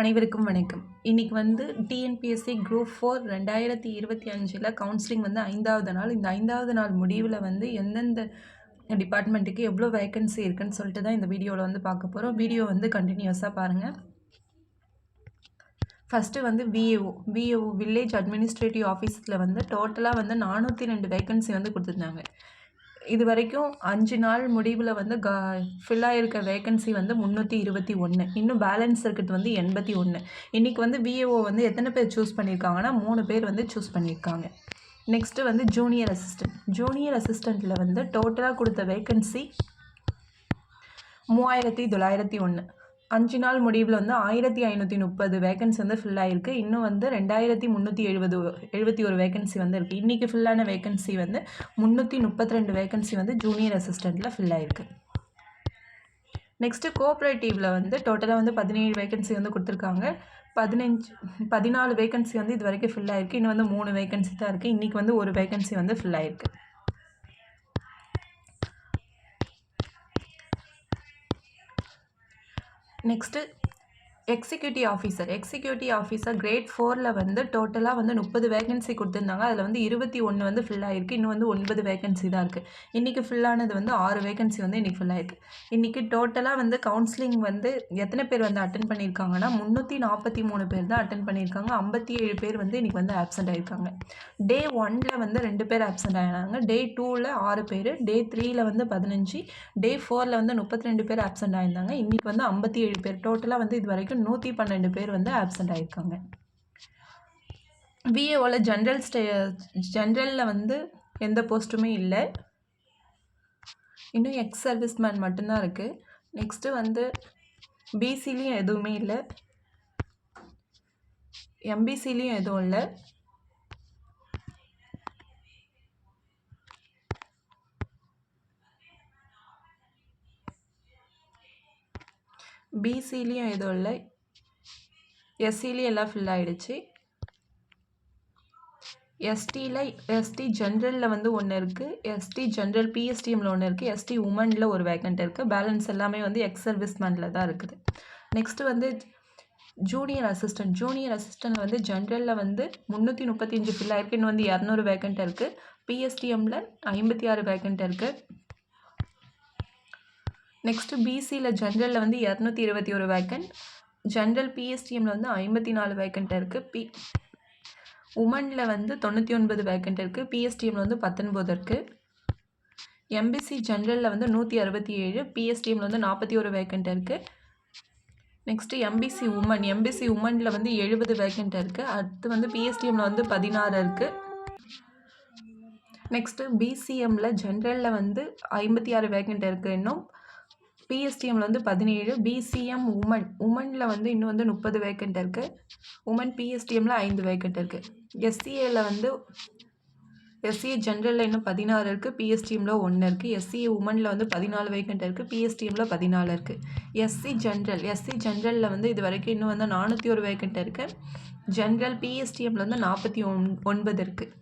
அனைவருக்கும் வணக்கம். இன்றைக்கி வந்து டிஎன்பிஎஸ்சி குரூப் ஃபோர் ரெண்டாயிரத்தி இருபத்தி அஞ்சில் கவுன்சிலிங் வந்து ஐந்தாவது நாள். இந்த ஐந்தாவது நாள் முடிவில் வந்து எந்தெந்த டிபார்ட்மெண்ட்டுக்கு எவ்வளோ வேக்கன்சி இருக்குன்னு சொல்லிட்டு தான் இந்த வீடியோவில் வந்து பார்க்க போகிறோம் வீடியோ வந்து கண்டினியூஸாக பாருங்கள் ஃபஸ்ட்டு வந்து விஏஓ விஏஓ வில்லேஜ் அட்மினிஸ்ட்ரேட்டிவ் ஆஃபீஸில் வந்து டோட்டலாக வந்து நானூற்றி ரெண்டு வேக்கன்சி வந்து கொடுத்துருந்தாங்க. இது வரைக்கும் அஞ்சு நாள் முடிவில் வந்து க ஃபில் ஆகிருக்க வேகன்சி வந்து முந்நூற்றி இருபத்தி ஒன்று இன்னும் பேலன்ஸ் இருக்கிறது வந்து எண்பத்தி ஒன்று இன்றைக்கி வந்து விஏஓ வந்து எத்தனை பேர் சூஸ் பண்ணியிருக்காங்கன்னா மூணு பேர் வந்து சூஸ் பண்ணியிருக்காங்க நெக்ஸ்ட்டு வந்து ஜூனியர் அசிஸ்டன்ட் ஜூனியர் அசிஸ்டண்ட்டில் வந்து டோட்டலாக கொடுத்த வேக்கன்சி மூவாயிரத்தி தொள்ளாயிரத்தி ஒன்று அஞ்சு நாள் முடிவில் வந்து ஆயிரத்தி ஐநூற்றி முப்பது வேகன்சி வந்து ஃபில் ஆகிருக்கு இன்னும் வந்து ரெண்டாயிரத்தி முந்நூற்றி எழுபது எழுபத்தி ஒரு வேகன்சி வந்து இருக்குது இன்றைக்கி ஃபில்லான வேகன்சி வந்து முந்நூற்றி முப்பத்தி ரெண்டு வேகன்சி வந்து ஜூனியர் அசிஸ்டண்ட்டில் ஃபில் ஆகிருக்கு நெக்ஸ்ட்டு கோஆப்ரேட்டிவில் வந்து டோட்டலாக வந்து பதினேழு வேகன்சி வந்து கொடுத்துருக்காங்க. பதினஞ்சு பதினாலு வேகன்சி வந்து இது வரைக்கும் ஃபில் ஆகிருக்கு இன்னும் வந்து மூணு வேகன்சி தான் இருக்குது இன்றைக்கி வந்து ஒரு வேகன்சி வந்து ஃபில் ஆகிருக்கு next executive officer executive officer grade ஃபோரில் வந்து டோட்டலாக வந்து முப்பது வேகன்சி கொடுத்துருந்தாங்க. அதில் வந்து இருபத்தி ஒன்று வந்து ஃபில் ஆகிருக்கு இன்னும் வந்து ஒன்பது வேகன்சி தான் இருக்குது இன்றைக்கி ஃபில்லானது வந்து ஆறு வேகன்சி வந்து இன்றைக்கி ஃபில் ஆகிருக்கு இன்றைக்கி டோட்டலாக வந்து கவுன்சிலிங் வந்து எத்தனை பேர் வந்து அட்டன் பண்ணியிருக்காங்கன்னா முந்நூற்றி நாற்பத்தி மூணு பேர் தான் அட்டன் பண்ணியிருக்காங்க. ஐம்பத்தி ஏழு பேர் வந்து இன்றைக்கி வந்து ஆப்சண்ட் ஆகிருக்காங்க டே ஒனில் வந்து ரெண்டு பேர் ஆப்சண்ட் ஆகினாங்க டே டூவில் ஆறு பேர். டே த்ரீயில் வந்து பதினஞ்சு. டே ஃபோரில் வந்து முப்பத்தி ரெண்டு பேர் ஆப்சண்ட் ஆகியிருந்தாங்க இன்றைக்கி வந்து ஐம்பத்தி ஏழு பேர். டோட்டலாக வந்து இது வரைக்கும் நூற்றி பன்னெண்டு பேர் வந்து ஆப்சண்ட் ஆகியிருக்காங்க பிஏவில் ஜென்ரல் ஸ்டே ஜென்ரலில் வந்து எந்த போஸ்ட்டுமே இல்லை. இன்னும் எக்ஸ் சர்வீஸ் மேன் மட்டும்தான் இருக்குது நெக்ஸ்ட்டு வந்து பிசிலையும் எதுவுமே இல்லை. எம்பிசிலையும் எதுவும் இல்லை. பிசிலையும் எதுவும் இல்லை. எஸ்சிலையும் எல்லாம் ஃபில் ஆகிடுச்சு எஸ்டியில் எஸ்டி ஜென்ரலில் வந்து ஒன்று இருக்குது எஸ்டி ஜென்ரல் பிஎஸ்டிஎம்மில் ஒன்று இருக்குது எஸ்டி உமனில் ஒரு வேக்கண்ட் இருக்குது பேலன்ஸ் எல்லாமே வந்து எக்ஸ் சர்வீஸ்மேனில் தான் இருக்குது. நெக்ஸ்ட்டு வந்து ஜூனியர் அசிஸ்டன்ட் ஜூனியர் அசிஸ்டன்ட் வந்து ஜென்ரலில் வந்து முந்நூற்றி முப்பத்தஞ்சு ஃபில் ஆயிருக்கு. இன்னும் வந்து இரநூறு வேக்கண்ட் இருக்குது பிஎஸ்டிஎம்மில் ஐம்பத்தி ஆறு வேக்கண்ட் இருக்குது நெக்ஸ்ட்டு பிசியில் ஜென்ரலில் வந்து இரநூத்தி இருபத்தி ஒரு வேக்கண்ட் ஜென்ரல் பிஎஸ்டிஎம்மில் வந்து ஐம்பத்தி நாலு வேக்கண்ட் இருக்குது பி உமனில் வந்து தொண்ணூற்றி ஒன்பது வேக்கண்ட் இருக்குது பிஎஸ்டிஎம்மில் வந்து பத்தொன்பது இருக்குது எம்பிசி ஜென்ரலில் வந்து நூற்றி அறுபத்தி ஏழு. பிஎஸ்டிஎம்மில் வந்து நாற்பத்தி ஒரு வேக்கண்ட் இருக்குது நெக்ஸ்ட்டு எம்பிசி உமன் எம்பிசி உமனில் வந்து எழுபது வேக்கண்ட் இருக்குது அடுத்து வந்து பிஎஸ்டிஎம்மில் வந்து பதினாறு இருக்குது நெக்ஸ்ட்டு பிசிஎம்மில் ஜென்ரலில் வந்து ஐம்பத்தி ஆறு வேக்கண்ட் இருக்குது இன்னும். பிஎஸ்டிஎம்மில் வந்து பதினேழு பிசிஎம் உமன் உமனில் வந்து இன்னும் வந்து முப்பது வேக்கண்ட் இருக்குது உமன் பிஎஸ்டிஎம்மில் ஐந்து வேக்கண்ட் இருக்குது எஸ்சிஏவில் வந்து எஸ்சிஏ ஜென்ரலில் இன்னும் பதினாறு இருக்குது பிஎஸ்டிஎம்மில் ஒன்று இருக்குது எஸ்சிஏ உமனில் வந்து பதினாலு வேக்கண்ட் இருக்குது பிஎஸ்டிஎம்மில் பதினாலு இருக்குது எஸ்சி ஜென்ரல் எஸ்சி ஜென்ரலில் வந்து இது வரைக்கும் இன்னும் வந்து நானூற்றி ஒரு வேக்கண்ட் இருக்குது ஜென்ரல் பிஎஸ்டிஎம்மில் வந்து நாற்பத்தி ஒன் ஒன்பது இருக்குது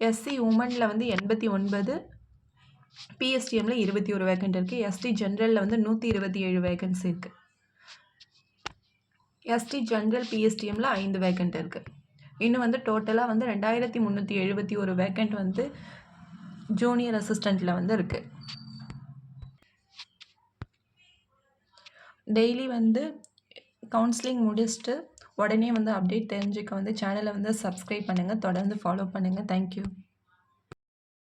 எஸ்சி உமனில் வந்து எண்பத்தி ஒன்பது பிஎஸ்டிஎம்மில் இருபத்தி ஒரு வேக்கண்ட் இருக்குது எஸ்டி ஜென்ரலில் வந்து நூற்றி இருபத்தி ஏழு வேகன்சி இருக்குது எஸ்டி ஜென்ரல் பிஎஸ்டிஎம்மில் ஐந்து வேக்கண்ட் இருக்குது இன்னும் வந்து டோட்டலாக வந்து ரெண்டாயிரத்தி முந்நூற்றி எழுபத்தி ஒரு வேக்கண்ட் வந்து ஜூனியர் அசிஸ்டண்ட்டில் வந்து இருக்குது டெய்லி வந்து கவுன்சிலிங் முடிச்சுட்டு உடனே வந்து அப்டேட் தெரிஞ்சுக்க வந்து சேனலை வந்து சப்ஸ்கிரைப் பண்ணுங்கள் தொடர்ந்து ஃபாலோ பண்ணுங்கள் தேங்க்யூ